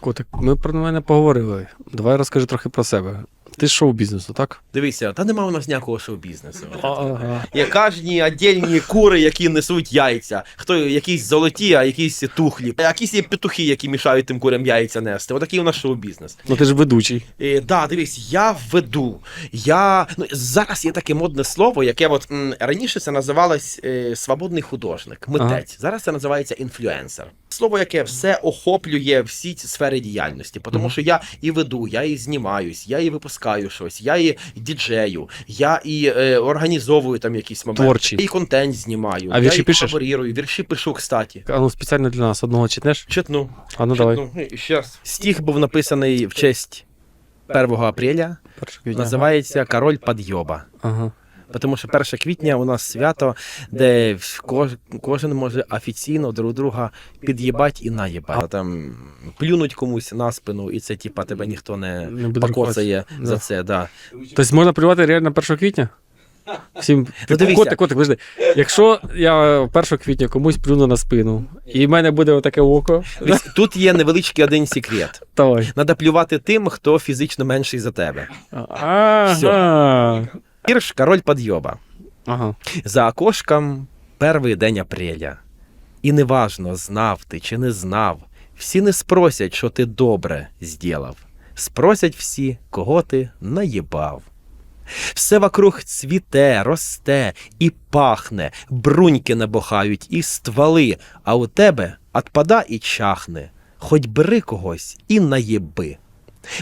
Котик, ми про мене поговорили. Давай розкажи трохи про себе. Ти з шоу-бізнесу, так? Дивися, та нема у нас ніякого шоу-бізнесу. Ага. Є кожні віддільні кури, які несуть яйця. Хто якісь золоті, а якісь тухлі. А якісь є петухи, які мішають тим курям яйця нести. Отакий у нас шоу-бізнес. Ну ти ж ведучий. Е, да, дивись, я веду. Я ну зараз є таке модне слово, яке от м, раніше це називалось е, свободний художник, митець. Зараз це називається інфлюенсер. Слово, яке все охоплює всі ці сфери діяльності. Тому що я і веду, я і знімаюсь, я і випускаю щось, я і діджею, я і е, організовую там якісь моменти. Творчий. Я і контент знімаю. А вірші я і пишеш? колаборирую, вірші пишу, кстати. А ну спеціально для нас одного читнеш? Читну. А ну давай. Щас. Стих був написаний в честь 1 апреля. Перше квітня. Називається Король Подйоба. Ага. Тому що 1 квітня у нас свято, де кожен може офіційно друг друга під'їбать і наїбать. Там плюнуть комусь на спину, і це типа тебе ніхто не, Не покоцає за Да. це. Да. Тобто можна плювати реально 1 квітня? Всім Ну, дивіся. котик, котик, подожди. Якщо я 1 квітня комусь плюну на спину, і в мене буде отаке око, Тут є невеличкий один секрет. давай. Надо плювати тим, хто фізично менший за тебе. Ага. Вірш Король Подйоба. Ага. За окошком перший день апреля. І неважно, знав ти чи не знав. Всі не спросять, що ти добре зділав. Спросять всі, кого ти наїбав. Все вокруг цвіте, росте і пахне, бруньки набухають і стволи, а у тебе отпада і чахне. Хоть бери когось і наєби.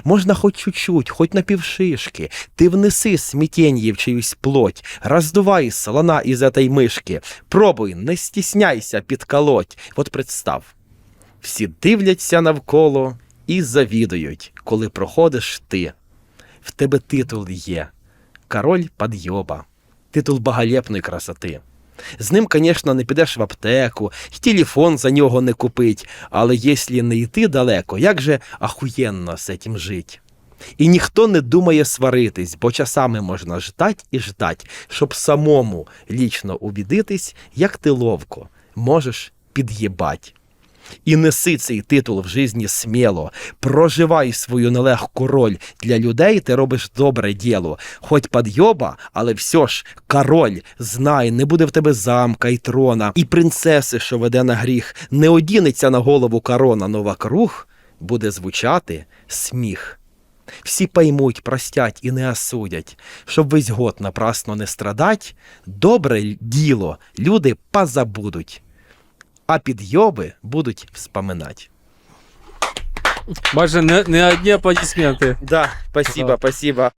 Можна хоть чуть-чуть, хоть на півшишки, ти внеси смятенье в чиюсь плоть, роздувай слона із этой мишки, пробуй, не стісняйся підколоть. От представ, всі дивляться навколо і завідують, коли проходиш ти. В тебе титул є Король подйоба, титул багалєпної красоти. З ним, звісно, не підеш в аптеку, й телефон за нього не купить, але якщо не йти далеко, як же ахуєнно з цим жить? І ніхто не думає сваритись, бо часами можна ждать і ждать, щоб самому лічно убідитись, як ти ловко можеш під'єбать. І неси цей титул в житті сміло, проживай свою нелегку роль. Для людей ти робиш добре діло. Хоч подйоба, але все ж король, знай, не буде в тебе замка і трона, і принцеси, що веде на гріх, не одінеться на голову корона, но вокруг буде звучати сміх. Всі поймуть, простять і не осудять, щоб весь год напрасно не страдать, добре діло люди позабудуть, а підйоби будуть вспоминать. Бачите, не, не одні аплодисменти. Да, спасибо, спасибо.